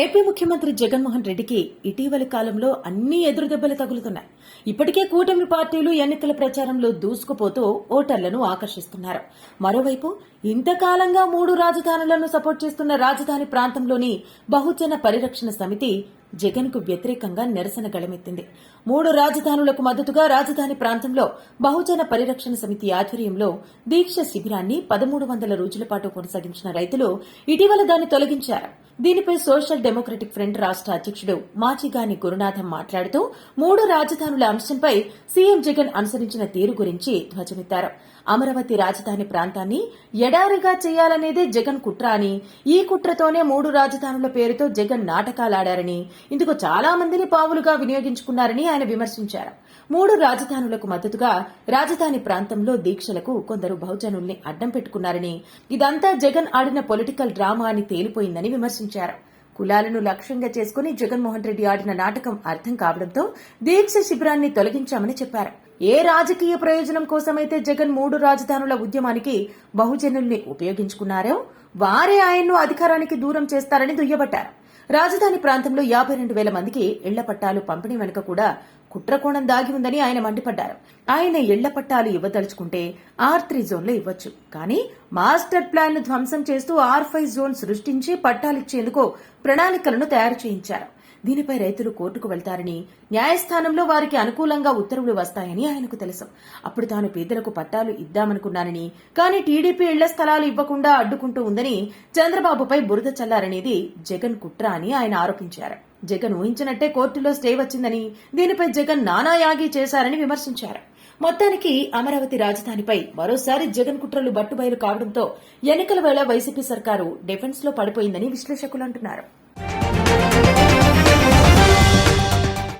AP ముఖ్యమంత్రి జగన్మోహన్ రెడ్డికి ఇటీవలి కాలంలో అన్ని ఎదురుదెబ్బలు తగులుతున్నాయి. ఇప్పటికే కూటమి పార్టీలు ఎన్నికల ప్రచారంలో దూసుకుపోతూ ఓటర్లను ఆకర్షిస్తున్నారు. మరోవైపు ఇంతకాలంగా మూడు రాజధానులను సపోర్ట్ చేస్తున్న రాజధాని ప్రాంతంలోని బహుజన పరిరక్షణ సమితి జగన్కు వ్యతిరేకంగా నిరసన గళమెత్తింది. మూడు రాజధానులకు మద్దతుగా రాజధాని ప్రాంతంలో బహుజన పరిరక్షణ సమితి ఆధ్వర్యంలో దీక్ష శిబిరాన్ని పదమూడు వందల రోజుల పాటు కొనసాగించిన రైతులు ఇటీవల దాన్ని తొలగించారు. దీనిపై సోషల్ డెమోక్రటిక్ ఫ్రంట్ రాష్ట అధ్యక్షుడు మాచిగాని గురునాథం మాట్లాడుతూ మూడు రాజధానుల అంశంపై సీఎం జగన్ అనుసరించిన తీరు గురించి ధ్వజమెత్తారు. అమరావతి రాజధాని ప్రాంతాన్ని ఎడారిగా చేయాలనేదే జగన్ కుట్ర అని ఈ కుట్రతోనే మూడు రాజధానుల పేరుతో జగన్ నాటకాలాడారని ఇందుకు చాలా మందిని పావులుగా వినియోగించుకున్నారని ఆయన విమర్శించారు. మూడు రాజధానులకు మద్దతుగా రాజధాని ప్రాంతంలో దీక్షలకు కొందరు బహుజనుల్ని అడ్డం పెట్టుకున్నారని ఇదంతా జగన్ ఆడిన పొలిటికల్ డ్రామా అని తేలిపోయిందని విమర్శించారు. కులాలను లక్ష్యంగా చేసుకుని జగన్మోహన్ రెడ్డి ఆడిన నాటకం అర్థం కావడంతో దీక్ష శిబిరాన్ని తొలగించామని చెప్పారు. ఏ రాజకీయ ప్రయోజనం కోసమైతే జగన్ మూడు రాజధానుల ఉద్యమానికి బహుజనుల్ని ఉపయోగించుకున్నారో వారే ఆయన్ను అధికారానికి దూరం చేస్తారని దుయ్యబట్టారు. రాజధాని ప్రాంతంలో యాభై రెండు వేల మందికి ఇళ్ళ పట్టాలు పంపిణీ వెనుక కూడా కుట్రకోణం దాగి ఉందని ఆయన మండిపడ్డారు. ఆయన ఇళ్ళ పట్టాలు ఇవ్వదలుచుకుంటే ఆర్ త్రీ జోన్లో ఇవ్వచ్చు. కానీ మాస్టర్ ప్లాన్ను ధ్వంసం చేస్తూ ఆర్ ఫైవ్ జోన్ సృష్టించి పట్టాలిచ్చేందుకు ప్రణాళికలను తయారు చేయించారు. దీనిపై రైతులు కోర్టుకు వెళ్తారని న్యాయస్థానంలో వారికి అనుకూలంగా ఉత్తర్వులు వస్తాయని ఆయనకు తెలుసు. అప్పుడు తాను పేదలకు పట్టాలు ఇద్దామనుకున్నానని కానీ టీడీపీ ఇళ్ళ స్థలాలు ఇవ్వకుండా అడ్డుకుంటూ ఉందని చంద్రబాబుపై బురద చల్లారనేది జగన్ కుట్ర అని ఆయన ఆరోపించారు. జగన్ ఊహించినట్టే కోర్టులో స్టే వచ్చిందని దీనిపై జగన్ నానాయాగి చేశారని విమర్శించారు. మొత్తానికి అమరావతి రాజధానిపై మరోసారి జగన్ కుట్రలు బట్టుబయలు కావడంతో ఎన్నికల వేళ వైసీపీ సర్కారు డిఫెన్స్లో పడిపోయిందని విశ్లేషకులు అంటున్నారు.